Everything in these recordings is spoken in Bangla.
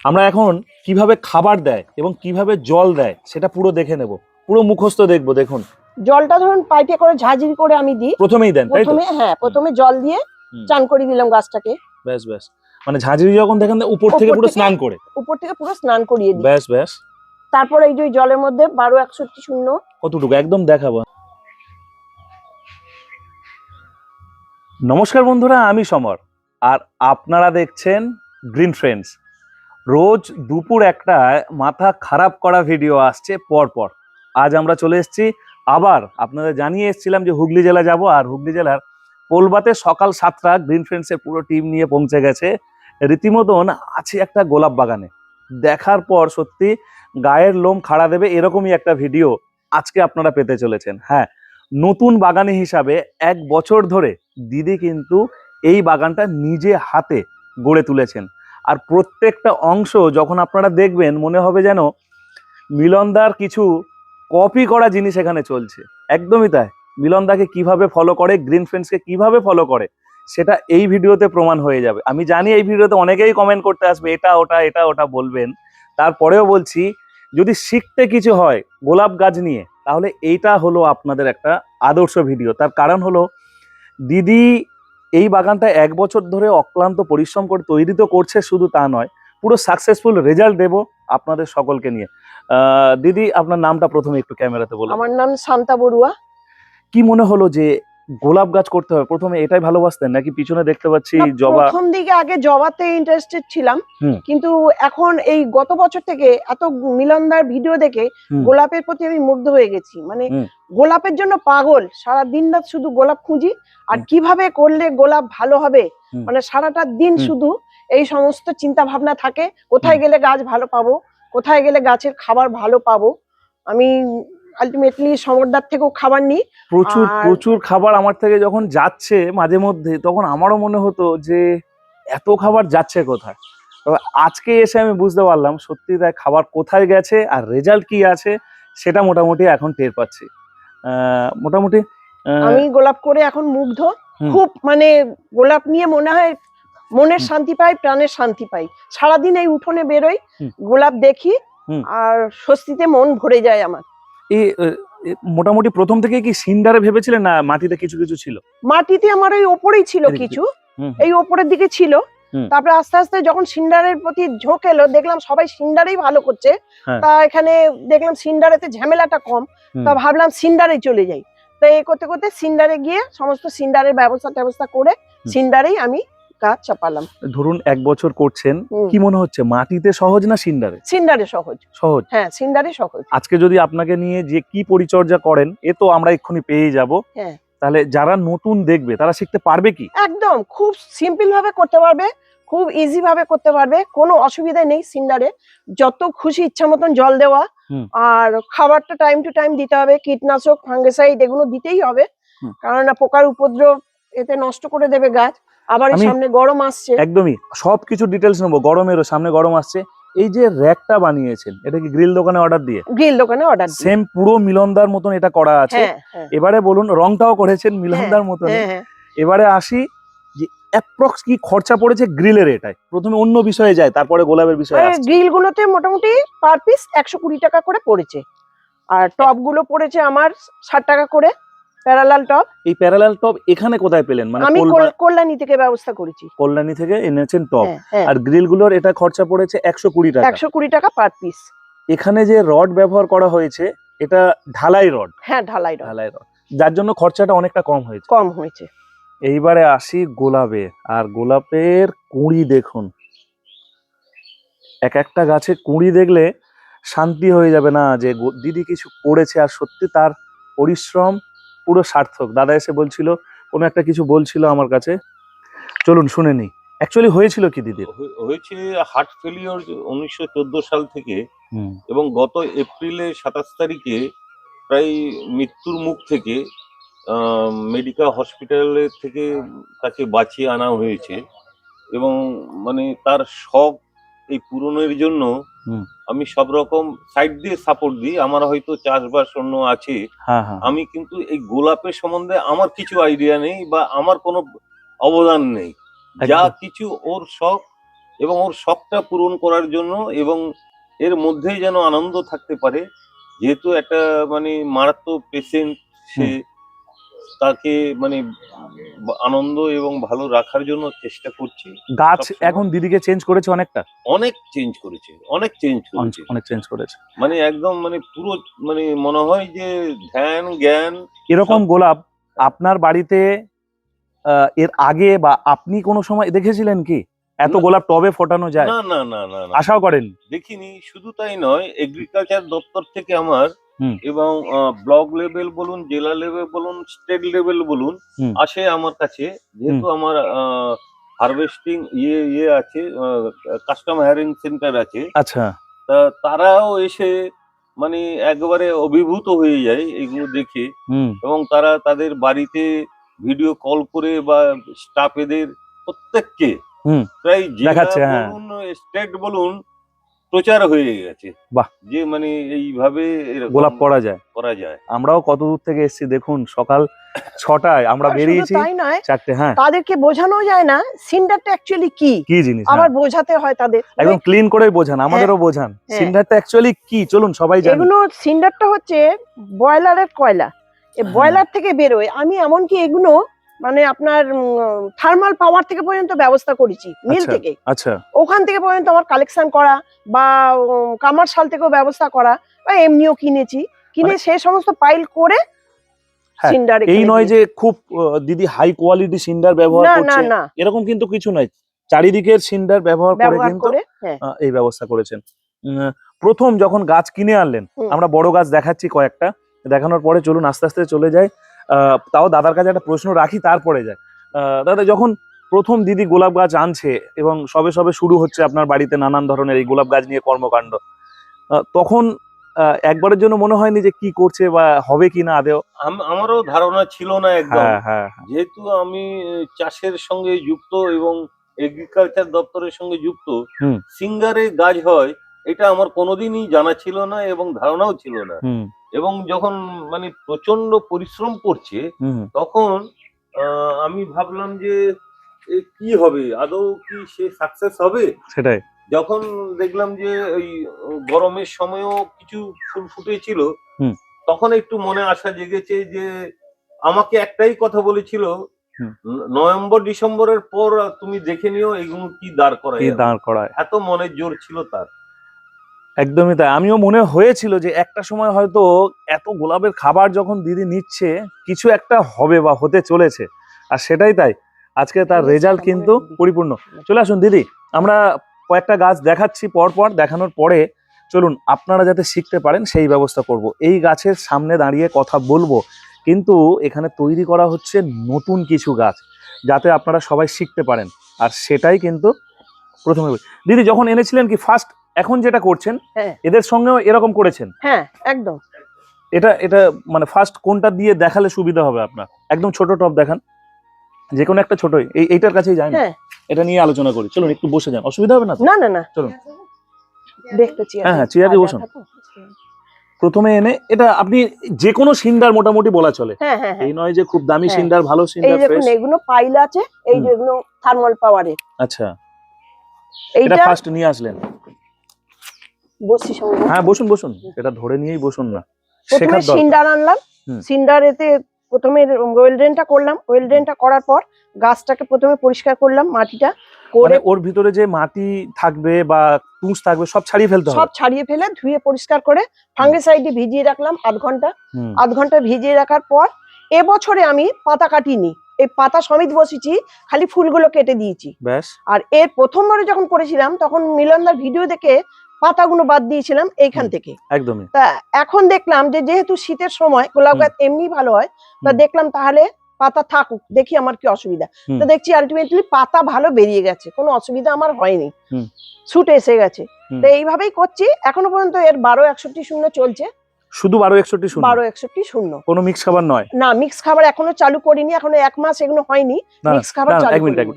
আমরা এখন কীভাবে খাবার দেয় এবং কীভাবে জল দেয় সেটা পুরো দেখে নেব। পুরো মুখস্থ দেখব দেখুন। জলটা ধরুন পাইপে করে ঝাঁঝরি করে আমি দিই। প্রথমেই দেন তাই তো? প্রথমে হ্যাঁ প্রথমে জল দিয়ে চান করে দিলাম গাছটাকে। ব্যাস ব্যাস। মানে ঝাঁঝরি যখন দেখেন উপর থেকে পুরো স্নান করে। উপর থেকে পুরো স্নান করিয়ে দিই। ব্যাস ব্যাস। তারপর এই যে জলের মধ্যে বারো একষট্টি শূন্য। কতটুকু? একদম দেখাবো। নমস্কার বন্ধুরা আমি সমর। আর আপনারা দেখছেন গ্রিন ফ্রেন্ডস। রোজ দুপুর একটায় মাথা খারাপ করা ভিডিও আসছে পর পর আজ আমরা চলে এসেছি আবার আপনাদের জানিয়ে এসেছিলাম যে হুগলি জেলা যাব আর হুগলি জেলার পোলবাতে সকাল সাতটা গ্রিন ফ্রেন্ডসের পুরো টিম নিয়ে পৌঁছে গেছে। রীতিমতন আছে একটা গোলাপ বাগানে। দেখার পর সত্যি গায়ের লোম খাড়া দেবে এরকমই একটা ভিডিও আজকে আপনারা পেতে চলেছেন। হ্যাঁ নতুন বাগানি হিসাবে এক বছর ধরে দিদি কিন্তু এই বাগানটা নিজে হাতে গড়ে তুলেছেন। আর প্রত্যেকটা অংশ যখন আপনারা দেখবেন, মনে হবে যেন মিলনদার কিছু কপি করা জিনিস এখানে চলছে। একদমই তাই। মিলনদাকে কীভাবে ফলো করে গ্রিন ফ্রেন্ডসকে কীভাবে ফলো করে, সেটা এই ভিডিওতে প্রমাণ হয়ে যাবে। আমি জানি এই ভিডিওতে অনেকেই কমেন্ট করতে আসবে, এটা, ওটা এটা, ওটা বলবেন। তারপরেও বলছি, যদি শিখতে কিছু হয় গোলাপ গাছ নিয়ে, তাহলে এইটা হলো আপনাদের একটা আদর্শ ভিডিও। তার কারণ হলো, দিদি এই বাগানটা এক বছর ধরে অক্লান্ত পরিশ্রম করে তৈরি তো করছে শুধু তা নয় পুরো সাকসেসফুল রেজাল্ট দেব আপনাদের সকলকে নিয়ে। দিদি আপনার নামটা প্রথমে একটু ক্যামেরাতে বলুন। আমার নাম শান্তা বড়ুয়া। কি মনে হলো যে গোলাপ গাছ করতে হবে। প্রথমে এটাই ভালোবাসতেন? নাকি পিছনে দেখতে পাচ্ছি জবা প্রথম দিকে আগে জবাতে ইন্টারেস্টেড ছিলাম। কিন্তু এখন এই গত বছর থেকে এত মিলনদার ভিডিও দেখে গোলাপের প্রতি আমি মুগ্ধ হয়ে গেছি। মানে গোলাপের জন্য পাগল। সারা দিন রাত শুধু গোলাপ খুঁজি। আর কীভাবে করলে গোলাপ ভালো হবে? মানে সারাটা দিন শুধু এই সমস্ত চিন্তা ভাবনা থাকে। কোথায় গেলে গাছ ভালো পাবো? কোথায় গেলে গাছের খাবার ভালো পাবো? আমি আলটিমেটলি সমরদার থেকেও খাবার নিই। প্রচুর প্রচুর খাবার আমার থেকে যখন যাচ্ছে মাঝে মধ্যে তখন আমারও মনে হতো যে এত খাবার যাচ্ছে কোথায়? তবে আজকে এসে আমি বুঝতে পারলাম সত্যি তাই খাবার কোথায় গেছে আর রেজাল্ট কি আছে সেটা মোটামুটি এখন টের পাচ্ছি। মোটামুটি আমি গোলাপ করে এখন মুগ্ধ। খুব মানে গোলাপ নিয়ে মনে হয় মনের শান্তি পাই প্রাণের শান্তি পাই। সারাদিন এই উঠোনে বেরোই গোলাপ দেখি আর স্বস্তিতে মন ভরে যায় আমার। এই মোটামুটি প্রথম থেকে কি সিন্ডারে ভেবেছিলেন না মাটিতে কিছু কিছু ছিল? মাটিতে আমার ওই ওপরেই ছিল কিছু। এই ওপরের দিকে ছিল। তারপরে আস্তে আস্তে যখন সিন্ডারের প্রতি ঝোঁক এলো দেখলাম সবাই সিন্ডারেই ভালো করছে। হ্যাঁ। তা এখানে দেখলাম সিন্ডারেতে ঝামেলাটা কম। তা ভাবলাম সিন্ডারে চলে যাই। তো এই করতে করতে সিন্ডারে গিয়ে সমস্ত সিন্ডারের ব্যবস্থা ট্যাবস্থা করে সিন্ডারেই আমি গাছ চাপালাম। ধরুন এক বছর করছেন কি মনে হচ্ছে মাটিতে সহজ না সিন্ডারে? সিন্ডারে সহজ। সহজ? হ্যাঁ সিন্ডারে সহজ। আজকে যদি আপনাকে নিয়ে যে কি পরিচর্যা করেন এ তো আমরা এক্ষুনি পেয়ে যাব। হ্যাঁ। তাহলে যারা নতুন দেখবে তারা শিখতে পারবে কি? একদম খুব সিম্পল ভাবে করতে পারবে খুব ইজি ভাবে করতে পারবে কোনো অসুবিধা নেই সিন্ডারে। যত খুশি ইচ্ছা মতন জল দেওয়া আর খাবারটা টাইম টু টাইম দিতে হবে কীটনাশক ফাঙ্গিসাইড এগুলো দিতেই হবে। কারণ পোকার উপদ্রব এতে নষ্ট করে দেবে গাছ আবার সামনে গরম আসছে। একদমই সবকিছু ডিটেলস নেব গরমেরও সামনে গরম আসছে। এই যে র্যাকটা বানিয়েছেন এটা কি গ্রিল দোকানে অর্ডার দিয়ে? গ্রিল দোকানে অর্ডার দিই সেম পুরো মিলনদার মতন এটা করা আছে। হ্যাঁ হ্যাঁ। এবারে বলুন রংটাও করেছেন মিলনদার মতন। হ্যাঁ হ্যাঁ। এবারে আসি যে অ্যাপ্রক্স কি খরচা পড়েছে গ্রিলের এটাই প্রথমে অন্য বিষয়ে যায় তারপরে গোলাপের বিষয়ে আসছে। গ্রিল গুলোতে মোটামুটি পার পিস একশো কুড়ি টাকা করে পড়েছে। আর টপগুলো পড়েছে আমার ষাট টাকা করে। Parallel top? এই প্যারালাল টপ এখানে কোথায় পেলেন? মানে আমি কল্যাণী থেকে ব্যবস্থা করেছি। কল্যাণী থেকে এনেছেন টপ। হ্যাঁ, হ্যাঁ। আর গ্রিলগুলোর এটা খরচা পড়েছে একশো কুড়ি টাকা। একশো কুড়ি টাকা পার পিস। এখানে যে রড ব্যবহার করা হয়েছে এটা ঢালাই রড। হ্যাঁ ঢালাই রড। ঢালাই রড। যার জন্য খরচাটা অনেকটা কম হয়েছে। কম হয়েছে। এইবারে আসি গোলাপে। আর গোলাপের কুঁড়ি দেখুন। এক একটা গাছে কুঁড়ি দেখলে শান্তি হয়ে যাবে না যে দিদি কিছু করেছে আর সত্যি তার পরিশ্রম পুরো সার্থক। দাদা এসে বলছিল কোনো একটা কিছু বলছিল আমার কাছে। চলুন শুনে নি অ্যাকচুয়ালি হয়েছিল কি দিদির হয়ে- হয়েছে হার্ট ফেলিওর উনিশশো চোদ্দ সাল থেকে এবং গত এপ্রিলে সাতাশ তারিখে প্রায় মৃত্যুর মুখ থেকে মেডিকেল হসপিটালে থেকে তাকে বাঁচিয়ে আনা হয়েছে। এবং মানে তার শখ এই পূরণের জন্য। আমি সব রকম সাইড দিয়ে সাপোর্ট দিই আমার হয়তো চাষবাস অন্য আছে। হ্যাঁ হ্যাঁ। আমি কিন্তু এই গোলাপের সম্বন্ধে আমার কিছু আইডিয়া নেই বা আমার কোনো অবদান নেই। যা কিছু ওর শখ এবং ওর শখটা পূরণ করার জন্য এবং এর মধ্যেই যেন আনন্দ থাকতে পারে যেহেতু একটা মানে মারাত্মক পেশেন্ট সে তাকে মানে আনন্দ এবং ভালো রাখার জন্য চেষ্টা করছি গাছ এখন দিদিকে চেঞ্জ করেছে অনেকটা? অনেক চেঞ্জ করেছে অনেক চেঞ্জ করেছে। অনেক চেঞ্জ করেছে। মানে একদম মানে পুরো মানে মনে হয় যে ধ্যান জ্ঞান এরকম গোলাপ আপনার বাড়িতে এর আগে বা আপনি কোনো সময় দেখেছিলেন কি? এত গোলাপ টবে ফোটানো যায়। না না না না আশাও করেন দেখিনি শুধু তাই নয় এগ্রিকালচার দপ্তর থেকে আমার। এবং ব্লক লেভেল বলুন জেলা লেভেল বলুন স্টেট লেভেল বলুন আসে আমার কাছে। যেহেতু আমার হারভেস্টিং ইয়ে ইয়ে আছে কাস্টম হায়ারিং সেন্টার আছে। আচ্ছা। তা তারাও এসে মানে একবারে অভিভূত হয়ে যায় এগুলো দেখে। এবং তারা তাদের বাড়িতে ভিডিও কল করে বা স্টাফ এদের প্রত্যেককে প্রায় জেলা দেখাচ্ছে, হ্যাঁ। বলুন স্টেট বলুন প্রচার হয়ে গেছে। বাহ। যে মানে এইভাবে গোলাপ করা যায়। করা যায়। আমরাও কত দূর থেকে এসেছি দেখুন সকাল ছটায় আমরা বেরিয়েছি তাই নয় চারটে হ্যাঁ। তাদেরকে বোঝানো যায় না সিন্ডারটা অ্যাকচুয়ালি কি? কি জিনিস আবার হ্যাঁ। বোঝাতে হয় তাদের। একদম ক্লিন করে বোঝান আমাদেরও বোঝান। হ্যাঁ। সিন্ডারটা অ্যাকচুয়ালি কি? চলুন সবাই জানি এগুলো সিন্ডারটা হচ্ছে বয়লারের কয়লা। এই হ্যাঁ। বয়লার থেকে বেরোয়। আমি এমনকি এগুলো মানে আপনার থার্মাল পাওয়ার থেকে পর্যন্ত ব্যবস্থা করেছি মিল আচ্ছা। থেকে। আচ্ছা। ওখান থেকে পর্যন্ত আমার কালেকশন করা বা কামারশাল থেকেও ব্যবস্থা করা বা এমনিও কিনেছি। কিনে সে সমস্ত পাইল করে মানে হ্যাঁ, সিন্ডার এই নয় যে খুব দিদি হাই কোয়ালিটি সিন্ডার ব্যবহার করছে এরকম কিন্তু কিছু নয়। চারিদিকের সিন্ডার ব্যবহার করে কিন্তু হ্যাঁ। এই ব্যবস্থা করেছেন। প্রথম যখন গাছ কিনে আনলেন আমরা বড় গাছ দেখাচ্ছি কয়েকটা দেখানোর পরে চলুন আস্তে আস্তে চলে আহ, তাও দাদার কাছে একটা প্রশ্ন রাখি তারপরে যায় দাদা যখন প্রথম দিদি গোলাপ গাছ আনছে এবং সবে সবে শুরু হচ্ছে আপনার বাড়িতে নানান ধরনের এই গোলাপ গাছ নিয়ে কর্মকাণ্ড তখন একবারের জন্য মনে হয়নি যে কি করছে বা হবে কি না আদেও আম- আমারও ধারণা ছিল না একদম। হ্যাঁ হ্যাঁ হ্যাঁ। যেহেতু আমি চাষের সঙ্গে যুক্ত এবং এগ্রিকালচার দপ্তরের সঙ্গে যুক্ত। সিঙ্গারে গাছ হয় এটা আমার কোনোদিনই জানা ছিল না এবং ধারণাও ছিল না। এবং যখন মানে প্রচণ্ড পরিশ্রম করছে তখন আমি ভাবলাম যে কি হবে? আদৌ কি সে সাকসেস হবে? সেটাই। যখন দেখলাম যে ওই গরমের সময়ও কিছু ফুল ফুটেছিল। তখন একটু মনে আশা জেগেছে যে আমাকে একটাই কথা বলেছিল নভেম্বর ডিসেম্বরের পর তুমি দেখে নিও এগুলো কি দাঁড় করা কি দাঁড় করায়। এত মনের জোর ছিল তার। একদমই তাই। আমিও মনে হয়েছিল যে একটা সময় হয়তো এত গোলাপের খাবার যখন দিদি নিচ্ছে কিছু একটা হবে বা হতে চলেছে। আর সেটাই তাই। আজকে তার রেজাল্ট কিন্তু পরিপূর্ণ। চলে আসুন দিদি আমরা কয়েকটা গাছ দেখাচ্ছি পর পর দেখানোর পরে চলুন আপনারা যাতে শিখতে পারেন সেই ব্যবস্থা করব। এই গাছের সামনে দাঁড়িয়ে কথা বলব কিন্তু এখানে তৈরি করা হচ্ছে নতুন কিছু গাছ যাতে আপনারা সবাই শিখতে পারেন। আর সেটাই কিন্তু প্রথমে দিদি যখন এনেছিলেন কি ফার্স্ট এখন যেটা করছেন হ্যাঁ। এদের সঙ্গেও এরকম করেছেন? হ্যাঁ একদম। এটা এটা মানে ফার্স্ট কোনটা দিয়ে দেখালে সুবিধা হবে আপনার? একদম ছোট টপ দেখান। যে কোনো একটা ছোটই। এই এইটার কাছেই যাই না। হ্যাঁ। এটা নিয়ে আলোচনা করি। চলুন একটু বসে যান। অসুবিধা হবে না না না না। চলুন। দেখতে চেয়ার। হ্যাঁ, হ্যাঁ, চেয়ারে বসুন। প্রথমে এনে এটা আপনি যে কোনো সিন্ডার মোটামুটি বলা চলে। হ্যাঁ এই নয় যে খুব দামি। সিন্ডার ভালো এই সিন্ডার দেখুন ফ্রেশ এগুলো পাইল আছে। এই। যেগুলো থার্মাল পাওয়ারের আচ্ছা। এটা এইটা ফার্স্ট নিয়ে আসলেন। বসি হ্যাঁ বসুন বসুন। এটা ধরে নিয়েই বসুন না। প্রথমে সিন্ডার আনলাম। হুম। সিন্ডার এতে প্রথমে ওয়েলড্রেনটা করলাম। ওয়েলড্রেনটা করার পর গাছটাকে প্রথমে পরিষ্কার করলাম মাটিটা। করে মানে ওর ভিতরে যে মাটি থাকবে বা তুষ থাকবে সব ছাড়িয়ে ফেলতে সব ছাড়িয়ে ফেলে ধুয়ে পরিষ্কার করে ফাঙ্গিসাইডে ভিজিয়ে রাখলাম আধ ঘণ্টা। আধ ঘণ্টা ভিজিয়ে রাখার পর এবছরে আমি পাতা কাটিনি। এই পাতা সমেত বসেছি খালি ফুলগুলো কেটে দিয়েছি। ব্যাস। আর এর প্রথমবারে যখন করেছিলাম তখন মিলনদার ভিডিও দেখে পাতাগুলো বাদ দিয়েছিলাম এইখান থেকে। একদমই। তা এখন দেখলাম যে যেহেতু শীতের সময় গোলাপ গাছ এমনি ভালো হয় তা দেখলাম তাহলে পাতা থাকুক দেখি আমার কি অসুবিধা। তো দেখছি আলটিমেটলি পাতা ভালো বেরিয়ে গেছে কোনো অসুবিধা আমার হয়নি। ছুট এসে গেছে। তো এইভাবেই করছি এখনও পর্যন্ত এর বারো একষট্টি শূন্য চলছে। শুধু বারো একষট্টি শূন্য? বারো একষট্টি শূন্য। কোনো মিক্স খাবার নয়? না মিক্স খাবার এখনও চালু করিনি এখনও এক মাস এগুলো হয়নি। মিক্স খাবার।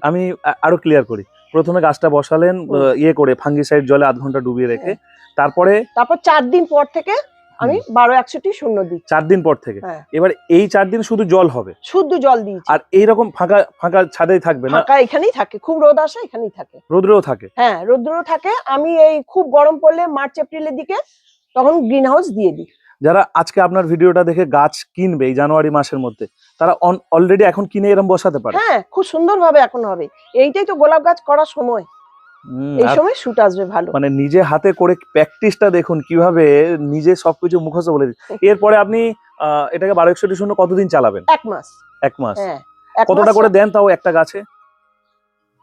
আমি আরও ক্লিয়ার করি। প্রথমে গাছটা বসালেন ইয়ে করে ফাঙ্গিসাইড জলে আধ ঘণ্টা ডুবিয়ে রেখে তারপরে তারপর চার দিন পর থেকে আমি বারো একষট্টি শূন্য দিই চার দিন পর থেকে। হ্যাঁ। এবার এই চার দিন শুধু জল হবে? শুদ্ধ জল দিই আর এইরকম ফাঁকা ফাঁকা ছাদেই থাকবে না? ফাঁকা এখানেই থাকে খুব রোদ আসে এখানেই থাকে। রোদ্রেও থাকে? হ্যাঁ রৌদ্র থাকে। আমি এই খুব গরম পড়লে মার্চ এপ্রিলের দিকে তখন গ্রিন হাউস দিয়ে দিই। যারা আজকে আপনার ভিডিওটা দেখে গাছ কিনবে এই জানুয়ারি মাসের মধ্যে তারা অলরেডি এখন কিনে এরম বসাতে পারে। হ্যাঁ খুব সুন্দর ভাবে এখন হবে। এইটাই তো গোলাপ গাছ করার সময়। এই সময় শুট আসবে ভালো। মানে নিজে হাতে করে প্র্যাকটিসটা দেখুন কীভাবে নিজে সবকিছু মুখস্থ বলে দিচ্ছে এরপরে আপনি এটাকে বারো একষট্টি শূন্য কতদিন চালাবেন? এক মাস। এক মাস। হ্যাঁ কতটা করে দেন তাও একটা গাছে?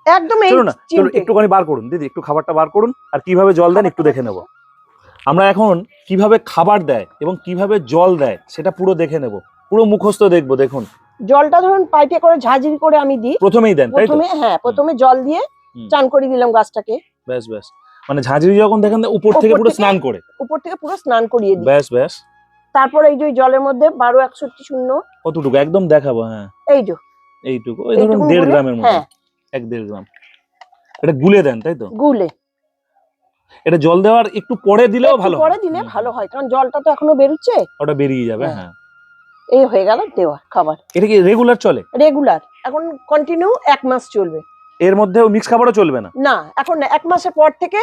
একদম। একটুখানি বার করুন। দিদি একটু খাবারটা বার করুন আর কীভাবে জল দেন একটু দেখে নেব। আমরা এখন কীভাবে খাবার দেয় এবং কীভাবে জল দেয় সেটা পুরো দেখে নেব। পুরো মুখস্থ দেখব দেখুন। জলটা ধরুন পাইপে করে ঝাঁঝরি করে আমি দিই। প্রথমেই দেন তাই তো? প্রথমে হ্যাঁ প্রথমে জল দিয়ে চান করে দিলাম গাছটাকে। ব্যাস ব্যাস। মানে ঝাঁঝরি যখন দেখেন উপর থেকে পুরো স্নান করে। উপর থেকে পুরো স্নান করিয়ে দিই। ব্যাস ব্যাস। তারপর এই যে জলের মধ্যে বারো একষট্টি শূন্য। কতটুকু? একদম দেখাবো হ্যাঁ। এই যে। এইটুকু। ওই ধরুন দেড় গ্রামের মতো। হ্যাঁ। এক দেড় গ্রাম। এটা গুলে দেন তাই তো? গুলে। এটা জল দেওয়ার একটু পরে দিলেও ভালো পরে দিলে ভালো হয় কারণ জলটা তো এখনও বেরোচ্ছে। ওটা বেরিয়ে যাবে হ্যাঁ। হ্যাঁ। এই হয়ে গেল দেওয়া খাবার। এটা কি রেগুলার চলে? রেগুলার এখন কন্টিনিউ এক মাস চলবে। এর মধ্যেও মিক্স খাবারও চলবে না? না এখন না, এক মাসের পর থেকে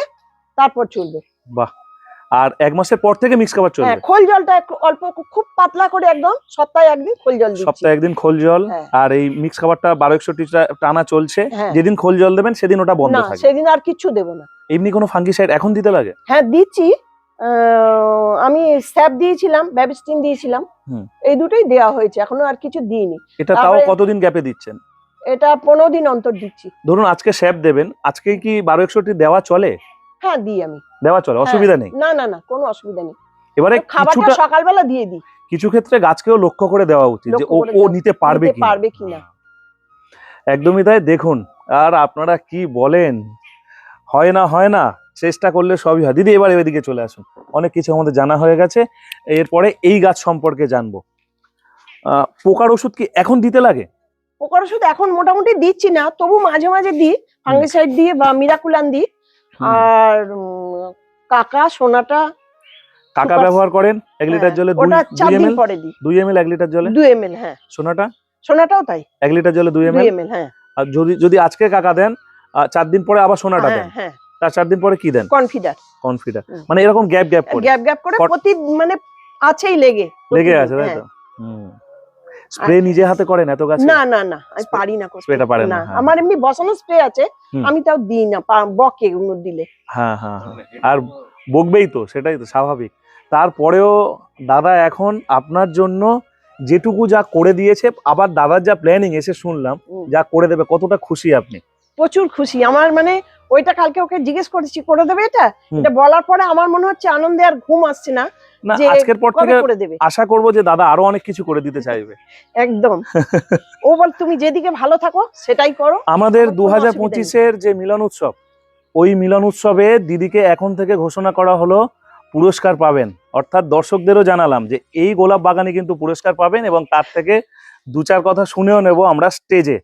তারপর চলবে। বাহ। আর এক মাসের পর থেকে মিক্স খাবার চলবে? হ্যাঁ খোল জলটা একটু অল্প খুব পাতলা করে একদম সপ্তাহে একদিন খোল জল সপ্তাহে একদিন খোল জল হ্যাঁ। আর এই মিক্স খাবারটা বারো একষট্টি টানা চলছে। যেদিন খোল জল দেবেন সেদিন ওটা বন্ধ না থাকবে। সেদিন আর কিচ্ছু দেবো না। এমনি কোনো ফাঙ্গিসাইড এখন দিতে লাগে? হ্যাঁ দিচ্ছি। আমি স্যাপ দিয়েছিলাম ব্যাবিস্টিন দিয়েছিলাম। এই দুটোই দেওয়া হয়েছে এখনও আর কিছু দিইনি। এটা তাও কতদিন গ্যাপে দিচ্ছেন? এটা পনেরো দিন অন্তর দিচ্ছি। ধরুন আজকে স্যাপ দেবেন আজকে কি বারো একষট্টি দেওয়া চলে? হ্যাঁ দিই আমি। দেওয়া চলে অসুবিধা নেই? না না না কোনো অসুবিধা নেই। এবারে খাবারটা সকালবেলা দিয়ে দিই। কিছু ক্ষেত্রে গাছকেও লক্ষ্য করে দেওয়া উচিত যে ও ও নিতে পারবে কি পারবে কিনা। একদমই তাই দেখুন আর আপনারা কি বলেন? হয় না হয় না চেষ্টা করলে সবই হয়। দিদি এবার এদিকে চলে আসুন। অনেক কিছু আমাদের জানা হয়ে গেছে। এরপরে এই গাছ সম্পর্কে জানব। পোকার ওষুধ কি এখন দিতে লাগে? পোকার ওষুধ এখন মোটামুটি দিচ্ছি না তবু মাঝে মাঝে দিই ফাঙ্গিসাইড দিয়ে বা মিরাকুলান দিই। আর কাকা সোনাটা কাকা ব্যবহার করেন? এক লিটার হ্যাঁ, জলে দুই এমএল? পরে দিই। দুই এমএল এক লিটার জলে? দুই এমএল হ্যাঁ। সোনাটা? সোনাটাও তাই। এক লিটার জলে দুই এমএল হ্যাঁ। আর যদি যদি আজকে কাকা দেন চার দিন পরে আবার সোনাটা হ্যাঁ দেন। হ্যাঁ। তার চার দিন পরে কি দেন? কনফিডার কনফিডার মানে এরকম গ্যাপ গ্যাপ করে। গ্যাপ গ্যাপ করে প্রতি মানে আছেই লেগে। লেগে আছে তাই হ্যাঁ। তো স্প্রে নিজে হাতে করেন এত গাছে? না না না আমি পারি না করতে। স্প্রেটা পারেন না হ্যাঁ। আমার এমনি বসানো স্প্রে আছে আমি তাও দিই না বকে দিলে। হ্যাঁ হ্যাঁ হ্যাঁ। আর বকবেই তো সেটাই তো স্বাভাবিক। তারপরেও দাদা এখন আপনার জন্য যেটুকু যা করে দিয়েছে আবার দাদার যা প্ল্যানিং এসে শুনলাম যা করে দেবে কতটা খুশি আপনি? প্রচুর খুশি। আমার মানে ওইটা কালকে ওকে জিজ্ঞেস করেছি করে দেবে এটা? এটা বলার পরে আমার মনে হচ্ছে আনন্দে আর ঘুম আসছে না আজকের পর থেকে আশা করব যে দাদা আরও অনেক কিছু করে দিতে চাইবে। একদম। ও বল তুমি যেদিকে ভালো থাকো সেটাই করো। আমাদের দু হাজার পঁচিশের যে মিলন উৎসব ওই মিলন উৎসবে দিদিকে এখন থেকে ঘোষণা করা হলো পুরস্কার পাবেন। অর্থাৎ দর্শকদেরও জানালাম যে এই গোলাপ বাগানে কিন্তু পুরস্কার পাবেন এবং তার থেকে দু চার কথা শুনেও নেব আমরা স্টেজে।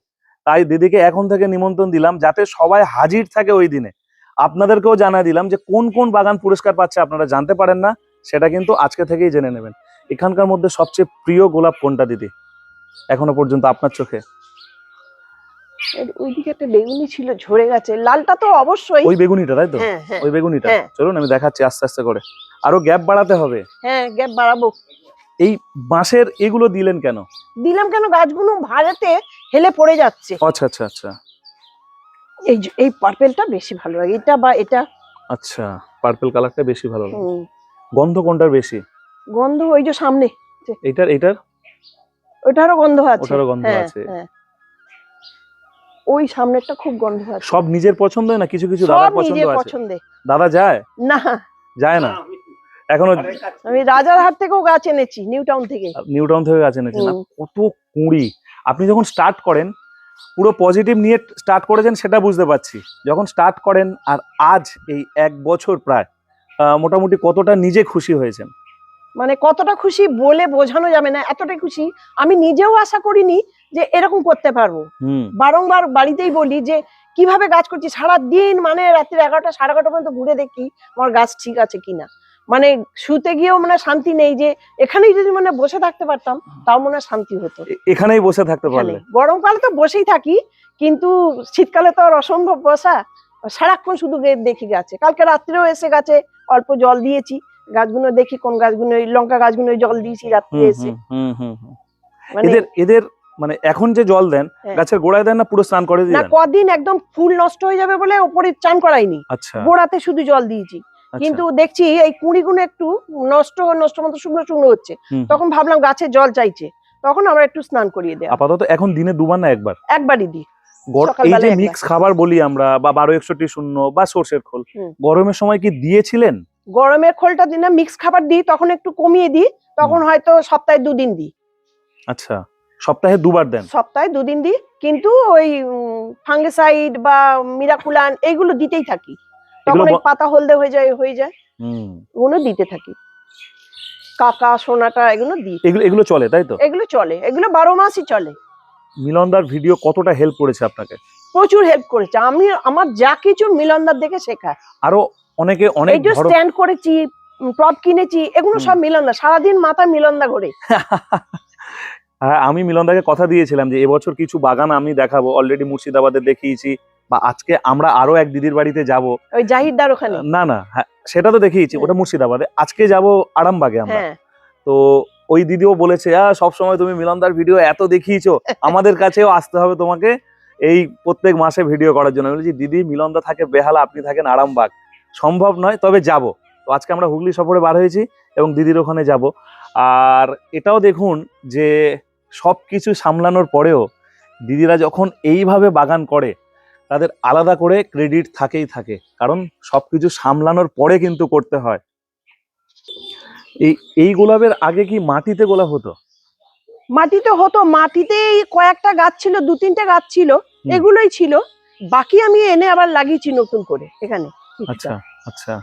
তাই দিদিকে এখন থেকে নিমন্ত্রণ দিলাম যাতে সবাই হাজির থাকে ওই দিনে। আপনাদেরকেও জানা দিলাম যে কোন কোন বাগান পুরস্কার পাচ্ছে আপনারা জানতে পারেন না সেটা কিন্তু আজকে থেকেই জেনে নেবেন। এখানকার মধ্যে সবচেয়ে প্রিয় গোলাপ কোনটা দিদি? এখনও পর্যন্ত আপনার চোখে। ওইদিকে একটা বেগুনি ছিল ঝরে গেছে। লালটা তো অবশ্যই। ওই বেগুনিটা তাই তো? হ্যাঁ হ্যাঁ। ওই বেগুনিটা। হ্যাঁ। চলুন আমি দেখাচ্ছি আস্তে আস্তে করে। আরও গ্যাপ বাড়াতে হবে। হ্যাঁ গ্যাপ বাড়াবো। এই বাঁশের এগুলো দিলেন কেন? দিলাম কেন? গাছগুলো ভাড়াতে হেলে পড়ে যাচ্ছে। আচ্ছা আচ্ছা আচ্ছা। এই এই পার্পেলটা বেশি ভালো লাগে। এটা বা এটা? আচ্ছা পার্পল কালারটা বেশি ভালো লাগে। গন্ধ কোনটার বেশি? গন্ধ ওই যে সামনে। এইটার এইটার? ওটারও গন্ধ আছে। ওটারও গন্ধ হ্যাঁ, আছে। হ্যাঁ। ওই সামনেরটা খুব গন্ধ আছে। সব নিজের পছন্দ না কিছু কিছু দাদার পছন্দ আছে? দাদা যায়? না। যায় না? এখনও আমি রাজারহাট থেকেও গাছ এনেছি নিউ টাউন থেকে। নিউ টাউন থেকে গাছ এনেছেন। না কত কুঁড়ি। আপনি যখন স্টার্ট করেন পুরো পজিটিভ নিয়ে স্টার্ট করেছেন সেটা বুঝতে পারছি। যখন স্টার্ট করেন আর আজ এই এক বছর প্রায় আহ, মোটামুটি কতটা নিজে খুশি হয়েছেন? মানে কতটা খুশি বলে বোঝানো যাবে না এতটাই খুশি। আমি নিজেও আশা করিনি যে এরকম করতে পারব। হুম। বারংবার বাড়িতেই বলি যে কীভাবে গাছ করছি? সারা দিন মানে রাত্রি এগারোটা সাড়ে এগারোটা পর্যন্ত ঘুরে দেখি আমার গাছ ঠিক আছে কিনা। মানে শুতে গিয়েও মানে শান্তি নেই যে এখানেই যদি মানে বসে থাকতে পারতাম তাও মনে শান্তি হতো। এখানেই বসে থাকতে পারলে। গরমকালে তো বসেই থাকি কিন্তু শীতকালে তো আর অসম্ভব বসা। সারাক্ষণ শুধু দেখি গাছে। কালকে রাত্রেও এসে গাছে অল্প জল দিয়েছি। গাছগুলো দেখি কোন গাছগুলো লঙ্কা গাছগুলো জল দিয়েছি রাত্রে এসে। মানে এদের এদের মানে এখন যে জল দেন হ্যাঁ। গাছের গোড়ায় দেন না পুরো স্নান করে না কদিন একদম ফুল নষ্ট হয়ে যাবে বলে ওপরে চান করাইনি। আচ্ছা। গোড়াতে শুধু জল দিয়েছি। কিন্তু দেখছি এই কুঁড়িগুলো একটু নষ্ট নষ্ট মতো শুকনো শুকনো হচ্ছে। তখন ভাবলাম গাছে জল চাইছে। তখন আমরা একটু স্নান করিয়ে দেওয়া। আপাতত এখন দিনে দুবার না একবার? একবারই দিই। এই যে মিক্স খাবার বলি আমরা বা বারো একষট্টি শূন্য বা সর্ষের খোল গরমের সময় কি দিয়েছিলেন? গরমের খোলটা দিনে মিক্স খাবার দিই তখন একটু কমিয়ে দিই তখন হয়তো সপ্তাহে দুদিন দিই। আচ্ছা সপ্তাহে দুবার দেন? সপ্তাহে দুদিন দিই কিন্তু ওই ফাঙ্গিসাইড বা মিরাকুলান এইগুলো দিতেই থাকি। তখন ওই পাতা হলদে হয়ে যায় হয়ে যায়। হুম। ওগুলো দিতে থাকি। কাকা সোনাটা এগুলো দিই। এগুলো এগুলো চলে তাই তো? এগুলো চলে। এগুলো বারো মাসই চলে। মিলনদার ভিডিও কতটা হেল্প করেছে আপনাকে? প্রচুর হেল্প করেছে। আমি আমার যা কিছু মিলনদার দেখে শেখা আরও অনেকে অনেক এই যে স্ট্যান্ড করেছি টপ কিনেছি এগুলো সব মিলনদা সারাদিন মাথা মিলনদা ঘোরে। হ্যাঁ আমি মিলনদাকে কথা দিয়েছিলাম যে এবছর কিছু বাগান আমি দেখাবো। অলরেডি মুর্শিদাবাদে দেখিয়েছি। বা আজকে আমরা আরও এক দিদির বাড়িতে যাব। ওই জাহিরদার ওখানে? না না হ্যাঁ সেটা তো দেখিয়েছি ওটা মুর্শিদাবাদে। আজকে যাব আরামবাগে আমরা। হ্যাঁ। তো ওই দিদিও বলেছে সব সময় তুমি মিলনদার ভিডিও এত দেখিয়েছো আমাদের কাছেও আসতে হবে তোমাকে এই প্রত্যেক মাসে ভিডিও করার জন্য। আমি বলেছি দিদি মিলনদা থাকে বেহালা আপনি থাকেন আরামবাগ। সম্ভব নয় তবে যাব। তো আজকে আমরা হুগলি সফরে বার হয়েছি এবং দিদির ওখানে যাব। আর এটাও দেখুন যে সব কিছু সামলানোর পরেও দিদিরা যখন এইভাবে বাগান করে তাদের আলাদা করে ক্রেডিট থাকেই থাকে। কারণ সবকিছু সামলানোর পরে কিন্তু করতে হয়। এই এই গোলাপের আগে কি মাটিতে গোলাপ হতো? মাটিতে হতো। মাটিতে কয়েকটা গাছ ছিল দু তিনটা গাছ ছিল এগুলোই ছিল। বাকি আমি এনে আবার লাগিয়েছি নতুন করে এখানে। আচ্ছা আচ্ছা।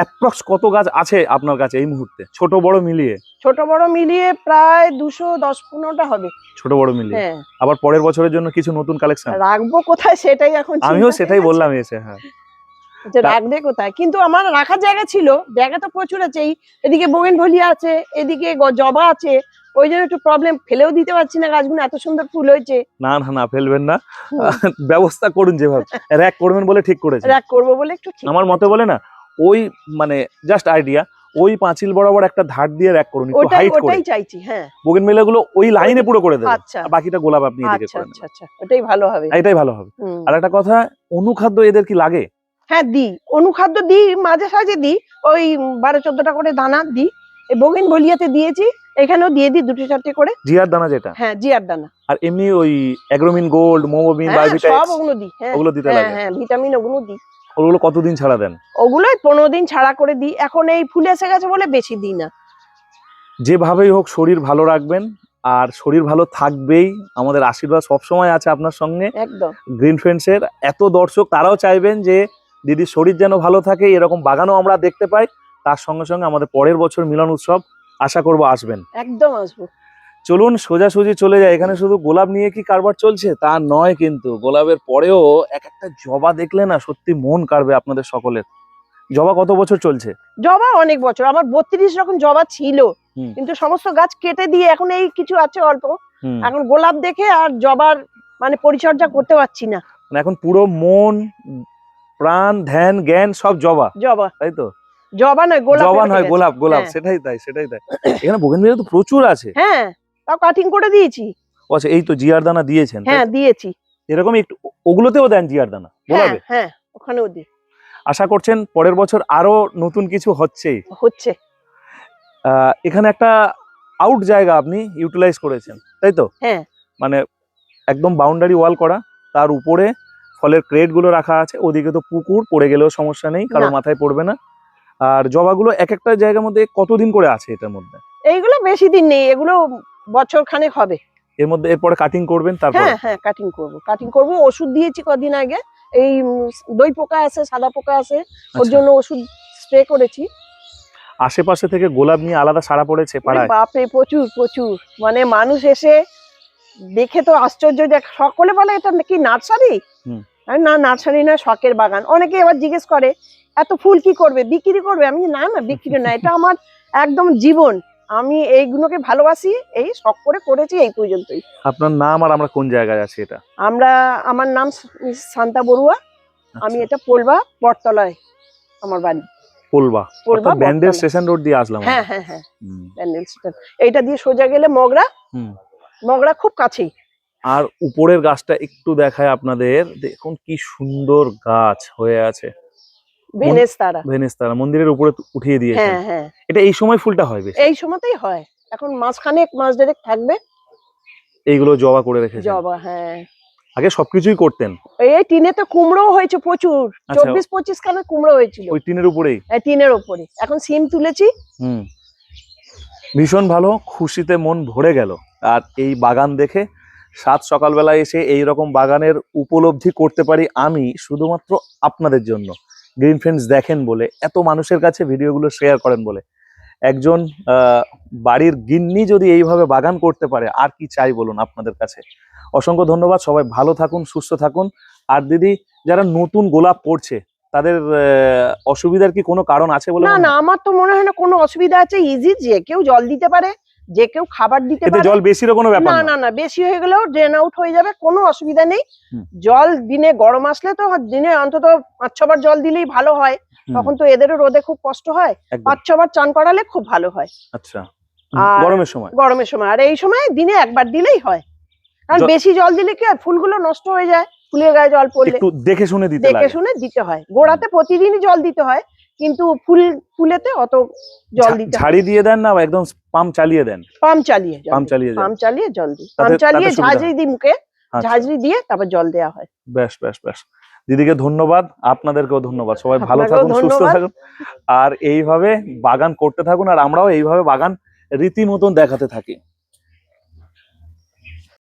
অ্যাপ্রক্স কত গাছ আছে আপনার কাছে এই মুহূর্তে? ছোট বড় মিলিয়ে? ছোট বড় মিলিয়ে প্রায় দুশো দশ পনেরোটা হবে। ছোট বড় মিলিয়ে? হ্যাঁ। আবার পরের বছরের জন্য কিছু নতুন কালেকশন রাখব কোথায় সেটাই এখন আমিও সেটাই বললাম এসে হ্যাঁ। যে রাখবে কোথায়? কিন্তু আমার রাখার জায়গা ছিল জায়গা তো প্রচুর আছে। এদিকে বোগেন ভলিয়া আছে এদিকে জবা আছে। ওই জন্য একটু প্রবলেম ফেলেও দিতে পারছি না গাছগুলো এত সুন্দর ফুল হয়েছে। না না না ফেলবেন না। ব্যবস্থা করুন যেভাবে। র্যাক করবেন বলে ঠিক করেছে রাখ করব বলে একটু আমার মতে বলে না ওই মানে জাস্ট আইডিয়া ওই পাঁচিল বরাবর একটা ধার দিয়ে র্যাক করুন একটু হাইট করে। ওটাই চাইছি হ্যাঁ। বোগেনগুলো ওই লাইনে পুরো করে দেবেন আচ্ছা। আর বাকিটা গোলাপ আপনি এদিকে আচ্ছা আচ্ছা আচ্ছা ওটাই ভালো হবে। এটাই ভালো হবে। আর একটা কথা অনুখাদ্য এদের কি লাগে? হ্যাঁ দিই। অনুখাদ্য দিই মাঝে সাঝে দিই ওই বারো চোদ্দটা করে দানা দিই। এই বগিন ভলিয়াতে দিয়েছি এখানেও দিয়ে দিই দুটো চারটে করে। জিয়ার দানা যেটা? হ্যাঁ জিয়ার দানা। আর এমনি ওই অ্যাগ্রোমিন গোল্ড মোমোবিন হ্যাঁ সব ওগুলো দিই হ্যাঁ। ওগুলো দিতে হ্যাঁ লাগে হ্যাঁ ভিটামিন ওগুলো দিই। ওগুলো কতদিন ছাড়া দেন? ওগুলোই পনেরো দিন ছাড়া করে দিই। এখন এই ফুল এসে গেছে বলে বেশি দিই না। যেভাবেই হোক শরীর ভালো রাখবেন আর শরীর ভালো থাকবেই। আমাদের আশীর্বাদ সবসময় আছে আপনার সঙ্গে। একদম। গ্রিন ফ্রেন্ডসের এত দর্শক তারাও চাইবেন যে দিদির শরীর যেন ভালো থাকে এরকম বাগানও আমরা দেখতে পাই। তার সঙ্গে সঙ্গে আমাদের পরের বছর মিলন উৎসব আশা করব আসবেন। একদম আসব। চলুন সোজাসুজি চলে যায় এখানে শুধু গোলাপ নিয়ে কি কারবার চলছে? তা নয় কিন্তু। গোলাপের পরেও এক একটা জবা দেখলে না সত্যি মন কাড়বে আপনাদের সকলের। জবা কত বছর চলছে? জবা অনেক বছর। আমার বত্রিশ রকম জবা ছিল। কিন্তু সমস্ত গাছ কেটে দিয়ে এখন এই কিছু আছে অল্প। এখন গোলাপ দেখে আর জবার মানে পরিচর্যা করতে পারছি না। মানে এখন পুরো মন প্রাণ ধ্যান জ্ঞান সব জবা। জবা। তাই তো? জবা নয় গোলাপ জবা নয় গোলাপ গোলাপ হ্যাঁ। সেটাই তাই সেটাই তাই। এখানে বোগেনভিলিয়া তো প্রচুর আছে। হ্যাঁ। তাও কাটিং করে দিয়েছি। ও আচ্ছা এই তো জিয়ার দানা দিয়েছেন হ্যাঁ দিয়েছি। এরকম একটু ওগুলোতেও দেন জিয়ার দানা হ্যাঁ গোলাপে হ্যাঁ ওখানেও দিই। আশা করছেন পরের বছর আরও নতুন কিছু হচ্ছেই হচ্ছে। এখানে একটা আউট জায়গা আপনি ইউটিলাইজ করেছেন তাই তো? হ্যাঁ। মানে একদম বাউন্ডারি ওয়াল করা তার উপরে ফলের ক্রেটগুলো রাখা আছে ওদিকে তো পুকুর পড়ে গেলেও সমস্যা নেই কারোর না। মাথায় পড়বে না। আর জবাগুলো এক একটা জায়গার মধ্যে কতদিন করে আছে এটার মধ্যে? এইগুলো বেশি দিন নেই এগুলো বছর খানেক হবে। এর মধ্যে এরপরে কাটিং করবেন তারপর? হ্যাঁ হ্যাঁ কাটিং করব। কাটিং করব ওষুধ দিয়েছি কদিন আগে। এই দই পোকা আছে সাদা পোকা আছে ওর আচ্ছা। জন্য ওষুধ স্প্রে করেছি। আশেপাশে থেকে গোলাপ নিয়ে আলাদা সারা পড়েছে পাড়ায়? বাপরে প্রচুর প্রচুর। মানে মানুষ এসে দেখে তো আশ্চর্য দেখ সকলে বলে এটা কি নার্সারি। না নার্সারি না শখের বাগান। অনেকে এবার জিজ্ঞেস করে এত ফুল কি করবে? বিক্রি করবে? আমি না না বিক্রি না এটা আমার একদম জীবন। আমি এইগুলোকে ভালোবাসি এই শখ করে করেছি এই পর্যন্তই। আপনার নাম আর আমরা কোন জায়গায় আছি এটা? আমরা আমার নাম শান্তা বড়ুয়া আমি আচ্ছা, এটা পোলবা বটতলায় আমার বাড়ি। পোলবা পোলবা ব্যান্ডেল স্টেশন রোড দিয়ে আসলাম হ্যাঁ হ্যাঁ হ্যাঁ। হুম। প্যান্ডেল স্টেশন। এইটা দিয়ে সোজা গেলে মগরা। হুম। মগরা খুব কাছেই। আর উপরের গাছটা একটু দেখায় আপনাদের। দেখুন কি সুন্দর গাছ হয়ে আছে। ভেনেস তারা ভেনেস্তারা মন্দিরের উপরে উঠিয়ে দিয়েছে হ্যাঁ হ্যাঁ। এটা এই সময় ফুলটা হয় বেশি? এই সময়তেই হয়। এখন মাঝখানে মাস দেড়েক থাকবে। এইগুলো জবা করে রেখেছে জবা হ্যাঁ। আগে সবকিছুই করতেন? এই টিনে তো কুমড়ো হয়েছে প্রচুর। আচ্ছা। চব্বিশ পঁচিশ খানে কুমড়ো হয়েছিল। ওই টিনের উপরেই? এই টিনের ওপরে এখন সিম তুলেছি। হুম। ভীষণ ভালো খুশিতে মন ভরে গেল। আর এই বাগান দেখে সাত সকালবেলা এসে এই রকম বাগানের উপলব্ধি করতে পারি আমি শুধুমাত্র আপনাদের জন্য। গ্রিন ফ্রেন্ডস দেখেন বলে এত মানুষের কাছে ভিডিওগুলো শেয়ার করেন বলে। একজন বাড়ির গিন্নি যদি এইভাবে বাগান করতে পারে আর কি চাই বলুন আপনাদের কাছে? অসংখ্য ধন্যবাদ সবাই ভালো থাকুন সুস্থ থাকুন। আর দিদি যারা নতুন গোলাপ পড়ছে তাদের অসুবিধার কি কোনো কারণ আছে বলে না না আমার তো মনে হয় না কোনো অসুবিধা আছে ইজি যে কেউ জল দিতে পারে যে কেউ খাবার দিতে পারে জল বেশিরও কোনো ব্যাপার না না। না বেশি হয়ে গেলেও ড্রেন আউট হয়ে যাবে কোনো অসুবিধা নেই। জল দিনে গরম আসলে তো দিনে অন্তত পাঁচ ছবার জল দিলেই ভালো হয়। তখন তো এদেরও রোদে খুব কষ্ট হয়। পাঁচ ছবার চান করালে খুব ভালো হয়। আচ্ছা। গরমের সময়। গরমের সময়। আর এই সময় দিনে একবার দিলেই হয়। কারণ বেশি জল দিলে কি ফুলগুলো নষ্ট হয়ে যায়। ফুলের গায়ে জল পড়লে। একটু দেখে শুনে দিতে দেখে শুনে দিতে হয়। গোড়াতে প্রতিদিনই জল দিতে হয়। কিন্তু ফুল ফুলেতে অত জল দিতে ঝাড়ি দিয়ে দেন না একদম পাম্প চালিয়ে দেন। পাম্প চালিয়ে পাম্প চালিয়ে পাম্প চালিয়ে জল দিই। পাম্প চালিয়ে ঝাঁঝরি দিই মুখে আচ্ছা, ঝাঁঝরি দিয়ে তারপর জল দেওয়া হয়। বেশ বেশ বেশ। দিদিকে ধন্যবাদ আপনাদেরকেও ধন্যবাদ। সবাই ভালো থাকুন সুস্থ থাকুন। আর এইভাবে বাগান করতে থাকুন আর আমরাও এইভাবে বাগান রীতিমতন দেখাতে থাকি।